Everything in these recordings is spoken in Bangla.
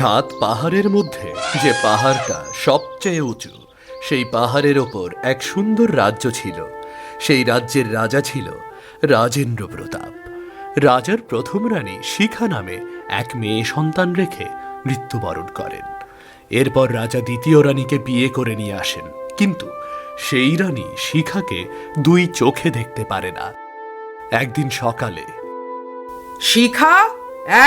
সাত পাহাড়ের মধ্যে, যে পাহাড়টা সবচেয়ে উঁচু, সেই পাহাড়ের ওপর এক সুন্দর রাজ্য ছিল। সেই রাজ্যের রাজা ছিল রাজেন্দ্র প্রতাপ। রাজার প্রথম রানী শিখা নামে এক মেয়ে সন্তান রেখে মৃত্যুবরণ করেন। এরপর রাজা দ্বিতীয় রানীকে বিয়ে করে নিয়ে আসেন। কিন্তু সেই রানী শিখাকে দুই চোখে দেখতে পারে না। একদিন সকালে, শিখা,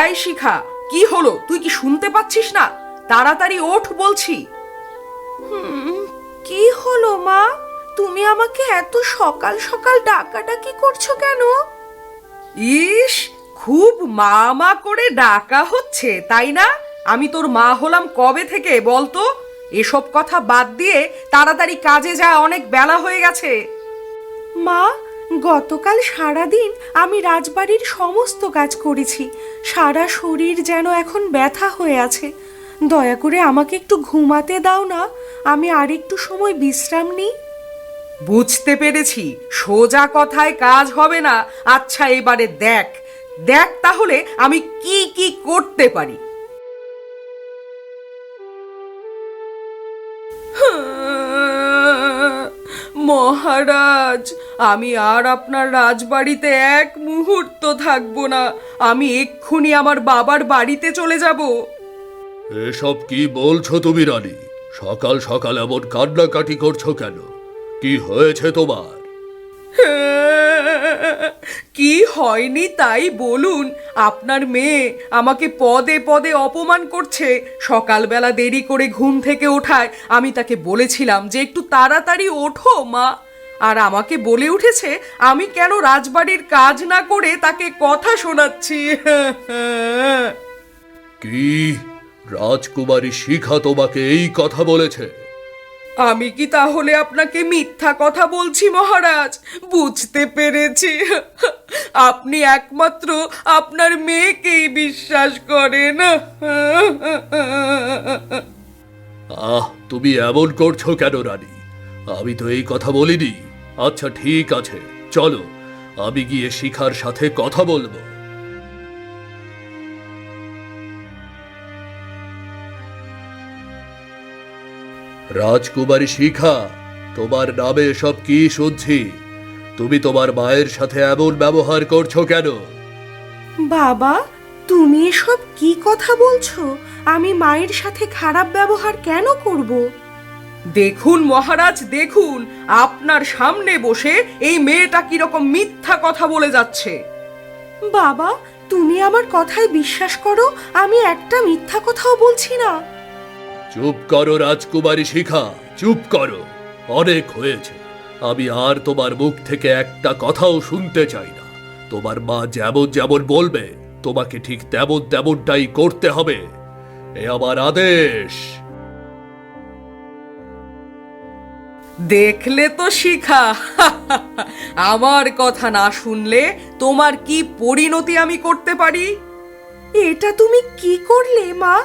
এই শিখা! কি হলো? তুই কি শুনতে পাচ্ছিস না? তাড়াতাড়ি ওঠ বলছি। কি হলো মা? তুমি আমাকে এত সকাল সকাল ডাকাডাকি করছ কেন? ইস খুব মা মা করে ডাকা হচ্ছে তাই না? আমি তোর মা হলাম কবে থেকে বলতো? এসব কথা বাদ দিয়ে তাড়াতাড়ি কাজে যা অনেক বেলা হয়ে গেছে। মা গতকাল সারাদিন আমি রাজবাড়ির সমস্ত কাজ করেছি। সারা শরীর যেন এখন ব্যথা হয়ে আছে। দয়া করে আমাকে একটু ঘুমাতে দাও না। আমি আর একটু সময় বিশ্রাম নিই। বুঝতে পেরেছি। সোজা কথায় কাজ হবে না। আচ্ছা এবারে দেখ। দেখ তাহলে আমি কি কি করতে পারি। মহারাজ আমি আর আপনার রাজবাড়িতে এক মুহূর্ত থাকব না। আমি এক্ষুনি আমার বাবার বাড়িতে চলে যাব। এসব কি বলছো তুমি রানী? সকাল সকাল এমন কান্নাকাটি করছ কেন? কি হয়েছে তোমার? কি হয়নি তাই বলুন। আপনার মেয়ে আমাকে পদে পদে অপমান করছে। সকালবেলা দেরি করে ঘুম থেকে ওঠায়। আমি তাকে বলেছিলাম যে একটু তাড়াতাড়ি ওঠো মা। আর আমাকে বলে উঠেছে আমি কেন রাজবাড়ির কাজ না করে তাকে কথা শোনাচ্ছি? কি? রাজকুমারী শিখা তোমাকে এই কথা বলেছে? আমি কি তাহলে আপনাকে মিথ্যা কথা বলছি মহারাজ? বুঝতে পেরেছি। আপনি একমাত্র আপনার মেয়েকেই বিশ্বাস করেন। আহ তুমি এমন করছ কেন রানী? আমি তো এই কথা বলিনি। আচ্ছা ঠিক আছে। চলো, আমি গিয়ে শিখার সাথে কথা বলব। রাজকুমারী শিখা, তোমার নামে সব কি শুনছি? তুমি তোমার মায়ের সাথে এমন ব্যবহার করছ কেন? বাবা, তুমি এসব কি কথা বলছো? আমি মায়ের সাথে খারাপ ব্যবহার কেন করব? দেখুন মহারাজ দেখুন আপনার সামনে বসে এই মেয়েটা কীরকম মিথ্যা কথা বলে যাচ্ছে। বাবা তুমি আমার কথায় বিশ্বাস করো আমি একটা মিথ্যা কথাও বলছি না। চুপ করো রাজকুমারী শিখা চুপ করো। অনেক হয়েছে। আমি আর তোমার মুখ থেকে একটা কথাও শুনতে চাই না। তোমার মা যেমন যেমন বলবে তোমাকে ঠিক তেমন তেমনটাই করতে হবে। এ আমার আদেশ। দেখলে তো শিখা। আমার কথা না শুনলে তোমার কি পরিণতি আমি করতে পারি? এটা তুমি কি করলে মা?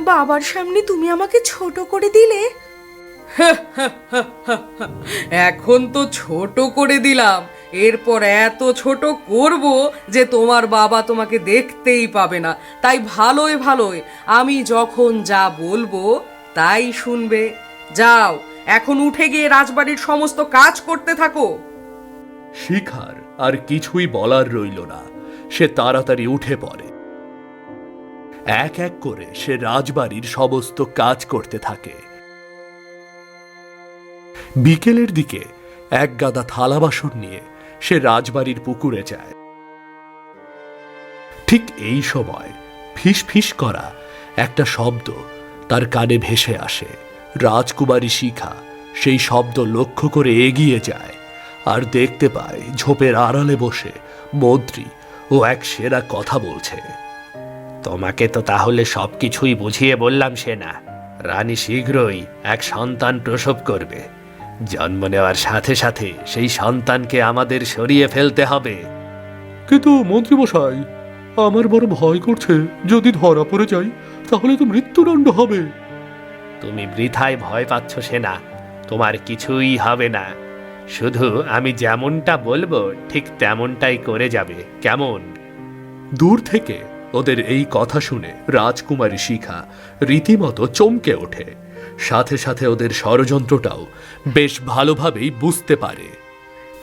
বাবার সামনে তুমি আমাকে ছোট করে দিলে। এখন তো ছোট করে দিলাম। এরপর এত ছোট করব যে তোমার বাবা তোমাকে দেখতেই পাবে না। তাই ভালোই ভালোই আমি যখন যা বলব তাই শুনবে। যাও। এখন উঠে গিয়ে রাজবাড়ির সমস্ত কাজ করতে থাকো। শিখার আর কিছুই বলার রইল না। সে তাড়াতাড়ি উঠে পড়ে। এক এক করে সে রাজবাড়ির সমস্ত কাজ করতে থাকে। বিকেলের দিকে এক গাদা থালা বাসন নিয়ে সে রাজবাড়ির পুকুরে যায়। ঠিক এই সময় ফিস ফিস করা একটা শব্দ তার কানে ভেসে আসে। রাজকুমারী শিখা সেই শব্দ লক্ষ্য করে এগিয়ে যায় আর দেখতে পায় ঝোপের আড়ালে বসে মন্ত্রী ও এক সেরা কথা বলছে। তোমাকে তো তাহলে সবকিছুই বুঝিয়ে বললাম সে না রানী শীঘ্রই এক সন্তান প্রসব করবে। জন্ম নেওয়ার সাথে সাথে সেই সন্তানকে আমাদের সরিয়ে ফেলতে হবে। কিন্তু মন্ত্রী মশাই আমার বড় ভয় করছে। যদি ধরা পড়ে যাই তাহলে তো মৃত্যুদণ্ড হবে। তুমি বৃথায় ভয় পাচ্ছ সেনা তোমার কিছুই হবে না। শুধু আমি যেমনটা বলব ঠিক তেমনটাই করে যাবে। কেমন? দূর থেকে ওদের এই কথা শুনে রাজকুমারী শিখা রীতিমতো চমকে ওঠে। সাথে সাথে ওদের ষড়যন্ত্রটাও বেশ ভালোভাবেই বুঝতে পারে।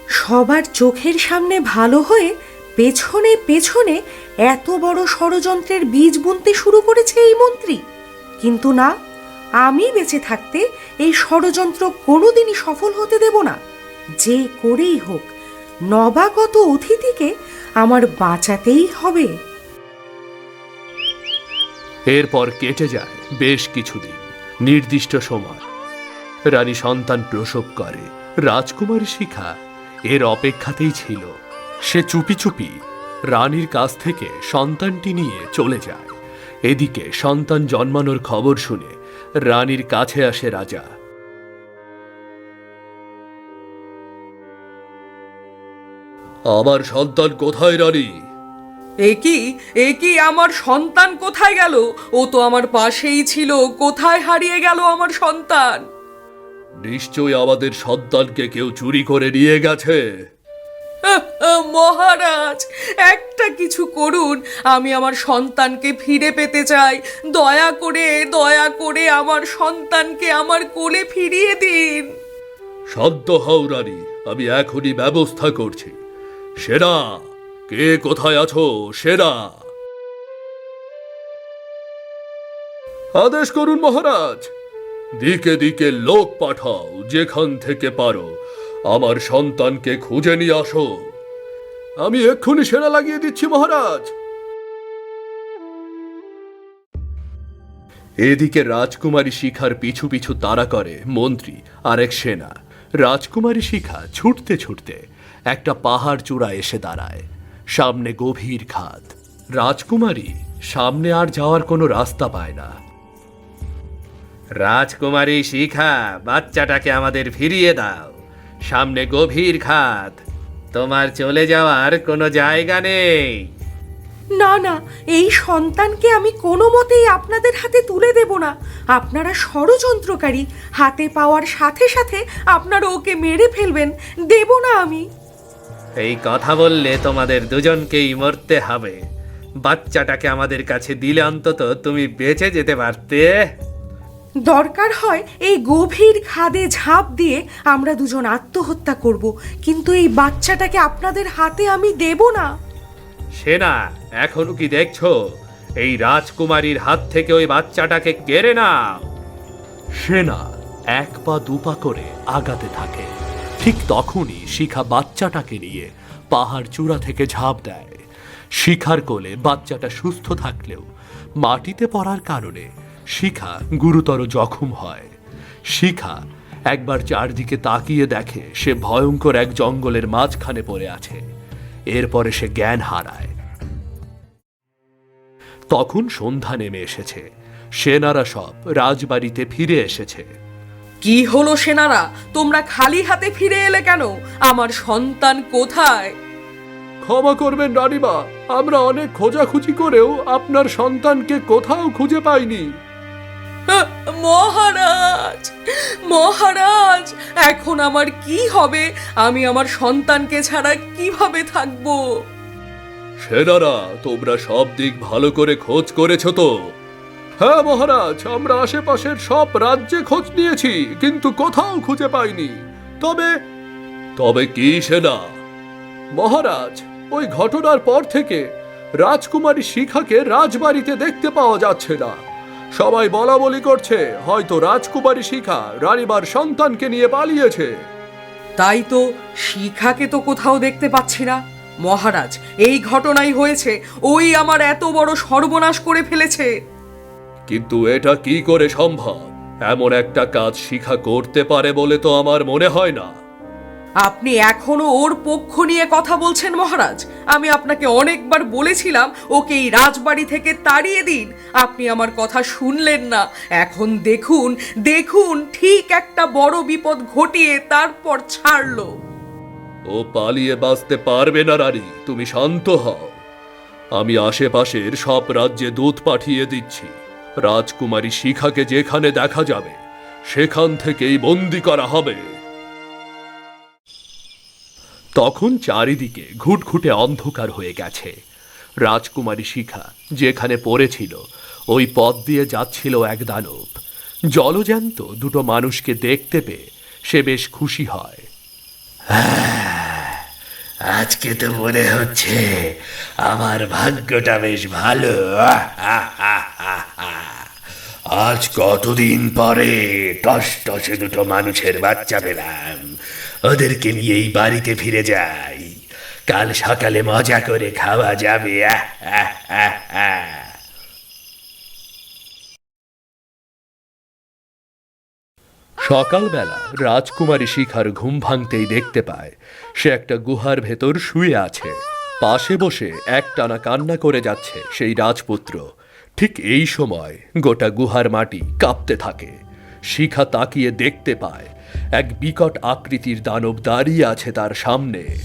সবার চোখের সামনে ভালো হয়ে পেছনে পেছনে এত বড় ষড়যন্ত্রের বীজ বুনতে শুরু করেছে এই মন্ত্রী। কিন্তু না আমি বেঁচে থাকতে এই ষড়যন্ত্র কোনোদিনই সফল হতে দেব না। যে করেই হোক, নবাগত অতিথিকে আমার বাঁচাতেই হবে। এরপর কেটে যায় বেশ কিছুদিন, নির্দিষ্ট সময়। রানী সন্তান প্রসব করে, রাজকুমারী শিখা এর অপেক্ষাতেই ছিল। সে চুপি চুপি রানীর কাছ থেকে সন্তানটি নিয়ে চলে যায়। এদিকে সন্তান জন্মানোর খবর শুনে রানীর কাছে আসে রাজা। আমার সন্তান কোথায় রানী? একই একই আমার সন্তান কোথায় গেল? ও তো আমার পাশেই ছিল। কোথায় হারিয়ে গেল আমার সন্তান? নিশ্চয়ই আমাদের সন্তানকে কেউ চুরি করে নিয়ে গেছে। মহারাজ, একটা কিছু করুন। আমি আমার সন্তানকে ফিরে পেতে চাই। দয়া করে দয়া করে আমার সন্তানকে আমার কোলে ফিরিয়ে দিন। শান্ত হও রানী আমি এখনই ব্যবস্থা করছি। সেরা কে কোথায় আছো? সেরা আদেশ করুন মহারাজ। দিকে দিকে লোক পাঠাও, যেখান থেকে পারো। আমার সন্তানকে খুঁজে নিয়ে আসো। আমি এক্ষুনি সেরা লাগিয়ে দিচ্ছি, মহারাজ। এদিকে রাজকুমারী শিখার পিছু পিছু তাড়া করে মন্ত্রী আর এক সেনা। রাজকুমারী শিখা ছুটতে ছুটতে একটা পাহাড় চূড়া এসে দাঁড়ায়। সামনে গভীর খাদ। রাজকুমারী সামনে আর যাওয়ার কোনো রাস্তা পায় না। রাজকুমারী শিখা, বাচ্চাটাকে আমাদের ফিরিয়ে দাও। সামনে গভীর খাত। তোমার চলে যাওয়ার কোনো জায়গা নেই। না না এই সন্তানকে আমি কোনো মতেই আপনাদের হাতে তুলে দেব না। আপনারা ষড়যন্ত্রকারী হাতে পাওয়ার সাথে সাথে আপনারা ওকে মেরে ফেলবেন দেব না আমি। এই কথা বললে তোমাদের দুজনকেই মরতে হবে। বাচ্চাটাকে আমাদের কাছে দিলে অন্তত তুমি বেঁচে যেতে পারতে। দরকার হয় এই গভীর খাদে ঝাঁপ দিয়ে আমরা দুজন আত্মহত্যা করব। কিন্তু এই বাচ্চাটাকে আপনাদের হাতে আমি দেব না। সেনা এখনও কি দেখছ? এই রাজকুমারীর হাত থেকে ওই বাচ্চাটাকে কেড়ে নাও। সেনা এক পা দুপা করে আগাতে থাকে। ঠিক তখনই শিখা বাচ্চাটাকে নিয়ে পাহাড় চূড়া থেকে ঝাঁপ দেয়। শিখার কোলে বাচ্চাটা সুস্থ থাকলেও মাটিতে পড়ার কারণে শিখা গুরুতর জখম হয়। শিখা একবার চারদিকে তাকিয়ে দেখে সে ভয়ঙ্কর এক জঙ্গলের মাঝখানে পড়ে আছে। এরপরে সে জ্ঞান হারায়। তখন সন্ধ্যা নেমে এসেছে। সেনারা সব রাজবাড়িতে ফিরে এসেছে। কি হলো সেনারা? তোমরা খালি হাতে ফিরে এলে কেন? আমার সন্তান কোথায়? ক্ষমা করবেন রানীমা আমরা অনেক খোঁজাখুঁজি করেও আপনার সন্তানকে কোথাও খুঁজে পাইনি। মহারাজ মহারাজ, এখন আমার কি হবে? আমি আমার সন্তানকে ছাড়া কীভাবে থাকব? সেনারা, তোমরা সব দিক ভালো করে খোঁজ করেছ তো? হ্যাঁ মহারাজ, আমরা আশেপাশের সব রাজ্যে খোঁজ নিয়েছি, কিন্তু কোথাও খুঁজে পাইনি। তবে তবে কি সেনা? মহারাজ, ওই ঘটনার পর থেকে রাজকুমারী শিখাকে রাজবাড়িতে দেখতে পাওয়া যাচ্ছে না। সবাই বলা বলি করছে হয়তো রাজকুমারী শিখা রানীবার সন্তানকে নিয়ে পালিয়েছে। তাই তো শিখাকে তো কোথাও দেখতে পাচ্ছি না। মহারাজ এই ঘটনাই হয়েছে ওই আমার এত বড় সর্বনাশ করে ফেলেছে। কিন্তু এটা কি করে সম্ভব? এমন একটা কাজ শিখা করতে পারে বলে তো আমার মনে হয় না। আপনি এখনও ওর পক্ষ নিয়ে কথা বলছেন, মহারাজ। আমি আপনাকে অনেকবার বলেছিলাম, ওকে এই রাজবাড়ি থেকে তাড়িয়ে দিন। আপনি আমার কথা শুনলেন না। এখন দেখুন দেখুন, ঠিক একটা বড় বিপদ ঘটিয়ে তারপর ছাড়লো। ও পালিয়ে বাঁচতে পারবে না, রানী। তুমি শান্ত হও। আমি আশেপাশের সব রাজ্যে দূত পাঠিয়ে দিচ্ছি। রাজকুমারী শিখাকে যেখানে দেখা যাবে, সেখান থেকেই বন্দি করা হবে। তখন চারিদিকে ঘুটঘুটে অন্ধকার হয়ে গেছে। রাজকুমারী শিখা যেখানে পড়েছিল, ওই পথ দিয়ে যাচ্ছিল এক দানব। জলজ্যান্ত দুটো মানুষকে দেখতে পেয়ে সে বেশ খুশি হয়। আজকে তো মনে হচ্ছে আমার ভাগ্যটা বেশ ভালো। আজ কতদিন পরে টস টসে দুটো মানুষের বাচ্চা পেলাম। ওদেরকে নিয়ে এই বাড়িতে ফিরে যাই। কাল সকালে মজা করে খাওয়া যাবে। সকালবেলা রাজকুমারী শিখার ঘুম ভাঙতেই দেখতে পায়, সে একটা গুহার ভেতর শুয়ে আছে। পাশে বসে একটানা কান্না করে যাচ্ছে সেই রাজপুত্র। ঠিক এই সময় গোটা গুহার মাটি কাঁপতে থাকে। শিখা তাকিয়ে দেখতে পায় এক বিকট আকৃতির দানব দাঁড়িয়ে আছে তার সামনে।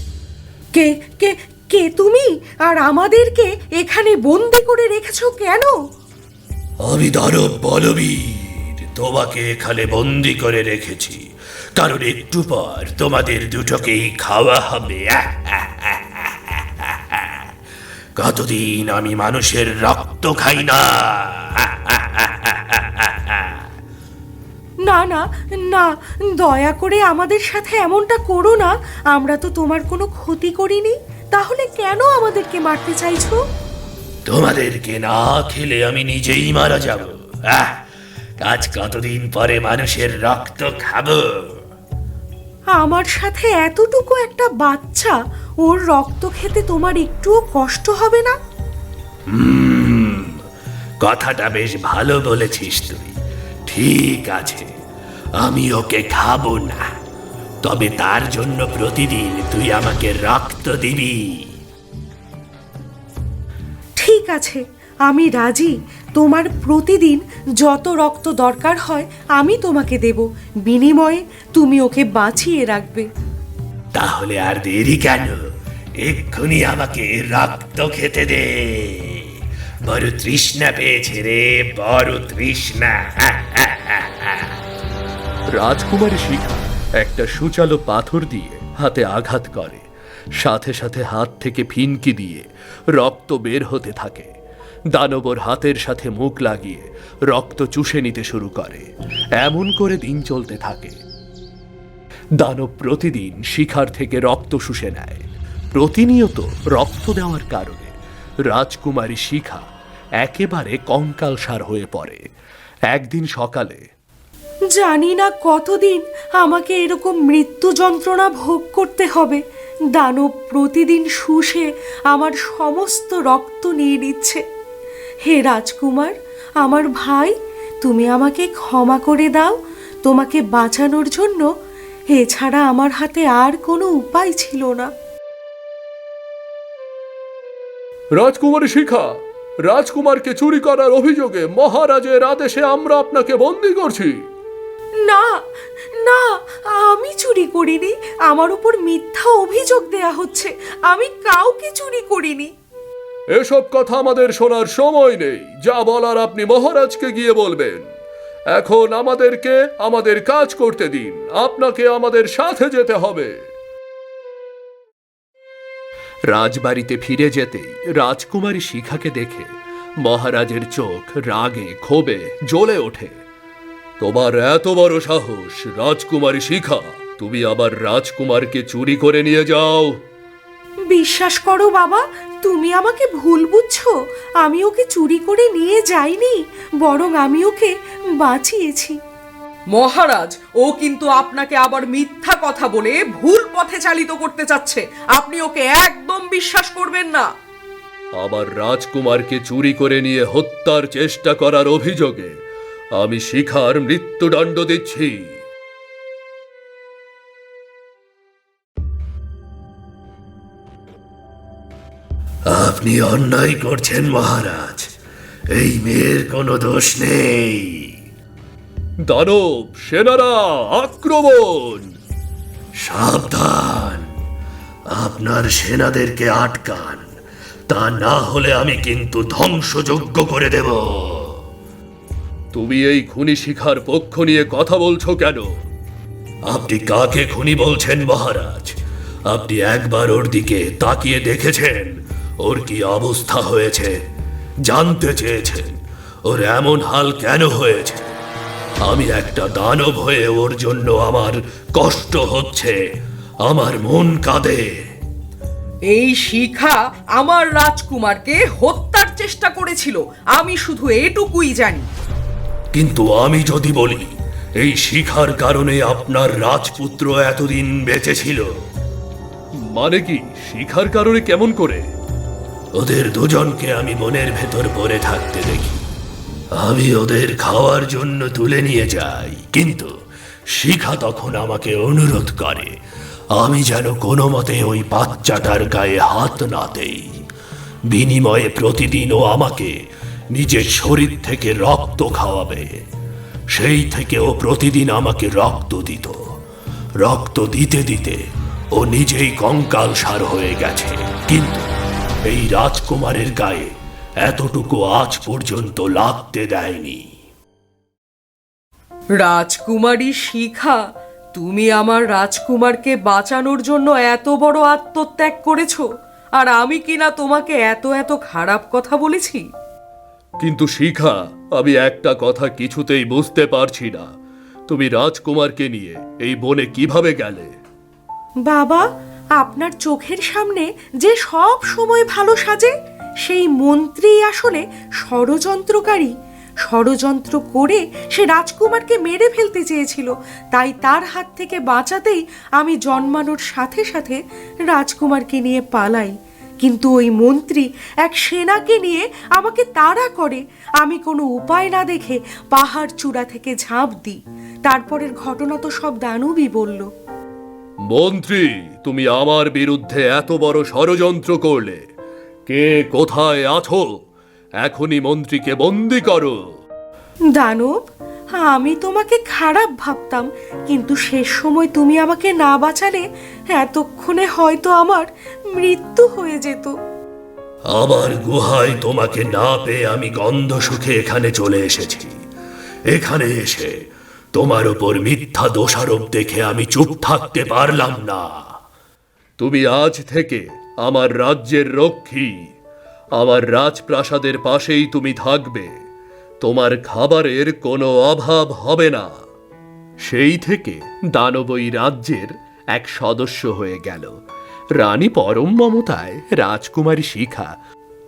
কে কে কে তুমি? আর আমাদেরকে এখানে বন্দি করে রেখেছো কেন? আমি দানব বলবীর তোমাকে এখানে বন্দি করে রেখেছি। কারণ একটু পর তোমাদের দুটোকেই খাওয়া হবে আহ, আহ, আহ, আহ, আহ, আহ। কতদিন আমি মানুষের রক্ত খাই না। না না না দয়া করে আমাদের সাথে এমনটা করো না। আমরা তো তোমার কোনো ক্ষতি করিনি। তাহলে কেন আমাদেরকে মারতে চাইছো? তোমাদেরকে না খেলে আমি নিজেই মারা যাব। আহ, আজ কতদিন পরে মানুষের রক্ত খাব? আমার সাথে এতটুকু একটা বাচ্চা, ওর রক্ত খেতে তোমার একটুও কষ্ট হবে না? কথাটা বেশ ভালো বলেছিস তুই। ঠিক আছে, আমি ওকে খাব না। তবে তার জন্য প্রতিদিন তুই আমাকে রক্ত দিবি। ঠিক আছে আমি রাজি। তোমার প্রতিদিন যত রক্ত দরকার হয় আমি তোমাকে দেব। বিনিময়ে তুমি ওকে বাঁচিয়ে রাখবে। তাহলে আর দেরি কেন? এক্ষুনি আমাকে রক্ত খেতে দে। বড় তৃষ্ণা পেয়েছে রে বড় তৃষ্ণা। রাজকুমারী শিখা একটা সুচালো পাথর দিয়ে হাতে আঘাত করে। সাথে সাথে হাত থেকে ফিনকি দিয়ে রক্ত বের হতে থাকে। দানবর হাতের সাথে মুখ লাগিয়ে রক্ত চুষে নিতে শুরু করে। এমন করে দিন চলতে থাকে। দানব প্রতিদিন শিখার থেকে রক্ত শুষে নেয়। প্রতিনিয়ত রক্ত দেওয়ার কারণে রাজকুমারী শিখা একেবারে কঙ্কালসার হয়ে পড়ে। একদিন সকালে জানি না কতদিন আমাকে এরকম মৃত্যু যন্ত্রণা ভোগ করতে হবে। দানব প্রতিদিন শুষে আমার সমস্ত রক্ত নিয়ে নিচ্ছে। হে রাজকুমার, আমার ভাই, তুমি আমাকে ক্ষমা করে দাও, তোমাকে বাঁচানোর জন্য। এছাড়া আমার হাতে আর কোনো উপায় ছিল না। রাজকুমারী শিখা, রাজকুমারকে চুরি করার অভিযোগে মহারাজের আদেশে আমরা আপনাকে বন্দি করছি। না না আমি চুরি করিনি। আমার উপর মিথ্যা অভিযোগ দেয়া হচ্ছে। আমি কাউকে চুরি করিনি। এসব কথা আমাদের শোনার সময় নেই। যা বলার আপনি মহারাজকে গিয়ে বলবেন। এখন আমাদেরকে আমাদের কাজ করতে দিন। আপনাকে আমাদের সাথে যেতে হবে। রাজবাড়িতে ফিরে যেতেই রাজকুমারী শিখাকে দেখে মহারাজের চোখ রাগে ক্ষোভে জ্বলে ওঠে। তোমার এত বড় সাহস রাজকুমারী শিখা। তুমি আবার রাজকুমারকে চুরি করে নিয়ে যাও। বিশ্বাস করো বাবা তুমি আমাকে ভুল বুঝছ। আমি ওকে চুরি করে নিয়ে যাইনি বরং আমি ওকে বাঁচিয়েছি। মহারাজ ও কিন্তু আপনাকে আবার মিথ্যা কথা বলে ভুল পথে চালিত করতে চাচ্ছে। আপনি ওকে একদম বিশ্বাস করবেন না। আবার রাজকুমারকে চুরি করে নিয়ে হত্যার চেষ্টা করার অভিযোগে আমি শিখার মৃত্যুদণ্ড দিচ্ছি। আপনি অন্যায় করছেন, মহারাজ। এই মেয়ের কোনো দোষ নেই। দানব, সেনারা, আক্রমণ! সাবধান। আপনার সেনাদেরকে আটকান। তা না হলে আমি কিন্তু ধ্বংসযোগ্য করে দেব। তুমি এই খুনি শিখার পক্ষ নিয়ে কথা বলছো কেন? আপনি কাকে খুনি বলছেন, মহারাজ? আপনি একবার ওর দিকে তাকিয়ে দেখেছেন? ওর কি অবস্থা হয়েছে? জানতে চেয়েছেন? ওর এমন হাল কেন হয়েছে? আমি একটা দানব হয়ে ওর জন্য আমার কষ্ট হচ্ছে। আমার মন কাঁদে। এই শিখা আমার রাজকুমারকে হত্যার চেষ্টা করেছিল। আমি শুধু এটুকুই জানি। কিন্তু আমি যদি বলি এই শিখার কারণে আপনার রাজপুত্র এতদিন বেঁচে ছিল। মানে কি? শিখার কারণে কেমন করে? ওদের দুজনকে আমি মনের ভেতর পড়ে থাকতে দেখি। আমি ওদের খাওয়ার জন্য তুলে নিয়ে যাই কিন্তু শিখা তখন আমাকে অনুরোধ করে আমি যেন কোনো মতে ওই বাচ্চাটার গায়ে হাত না দেই। বিনিময়ে প্রতিদিন ও আমাকে নিজের শরীর থেকে রক্ত খাওয়াবে। সেই থেকে ও প্রতিদিন আমাকে রক্ত দিত। রক্ত দিতে দিতে ও নিজেই কঙ্কাল সার হয়ে গেছে। কিন্তু এই রাজকুমারের গায়ে এতটুকু আজ পর্যন্ত লাগতে দেয়নি। রাজকুমারী শিখা, তুমি আমার রাজকুমারকে বাঁচানোর জন্য এত বড় আত্মত্যাগ করেছ, আর আমি কিনা তোমাকে এত এত খারাপ কথা বলেছি? কিন্তু শিখা, আমি একটা কথা কিছুতেই বুঝতে পারছি না। তুমি রাজকুমারকে নিয়ে এই বনে কীভাবে গেলে? বাবা, আপনার চোখের সামনে যে সব সময় ভালো সাজে, সেই মন্ত্রী আসলে ষড়যন্ত্রকারী। ষড়যন্ত্র করে সে রাজকুমারকে মেরে ফেলতে চেয়েছিল। তাই তার হাত থেকে বাঁচাতেই আমি জন্মানোর সাথে সাথে রাজকুমারকে নিয়ে পালাই। কিন্তু ওই মন্ত্রী এক সেনাকে নিয়ে আমাকে তাড়া করে। আমি কোনো উপায় না দেখে পাহাড় চূড়া থেকে ঝাঁপ দিই। তারপরের ঘটনা তো সব দানবই বলল। মন্ত্রী তুমি আমার বিরুদ্ধে এত বড় ষড়যন্ত্র করলে। কে কোথায় আছো? এখনই মন্ত্রীকে বন্দি করো। দানব আমি তোমাকে খারাপ ভাবতাম কিন্তু শেষ সময় তুমি আমাকে না বাঁচালে এতক্ষণে হয়তো আমার মৃত্যু হয়ে যেত। আমার গুহায় তোমাকে না পেয়ে আমি গন্ধ সুখে এখানে চলে এসেছি। এখানে এসে তোমার ওপর মিথ্যা দোষারোপ দেখে আমি চুপ থাকতে পারলাম না। তুমি আজ থেকে আমার রাজ্যের রক্ষী। আমার রাজপ্রাসাদের পাশেই তুমি থাকবে। তোমার খাবারের কোনো অভাব হবে না। সেই থেকে দানবই রাজ্যের এক সদস্য হয়ে গেল। রানী পরম মমতায় রাজকুমারী শিখা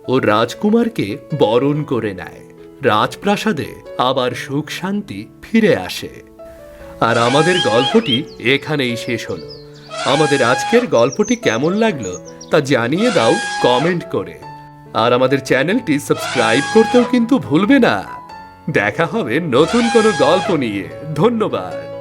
ও রাজকুমারকে বরণ করে নেয়। রাজপ্রাসাদে আবার সুখ শান্তি ফিরে আসে। আর আমাদের গল্পটি এখানেই শেষ হলো। আমাদের আজকের গল্পটি কেমন লাগল তা জানিয়ে দাও কমেন্ট করে। আর আমাদের চ্যানেলটি সাবস্ক্রাইব করতেও কিন্তু ভুলবে না। দেখা হবে নতুন কোনো গল্প নিয়ে। ধন্যবাদ।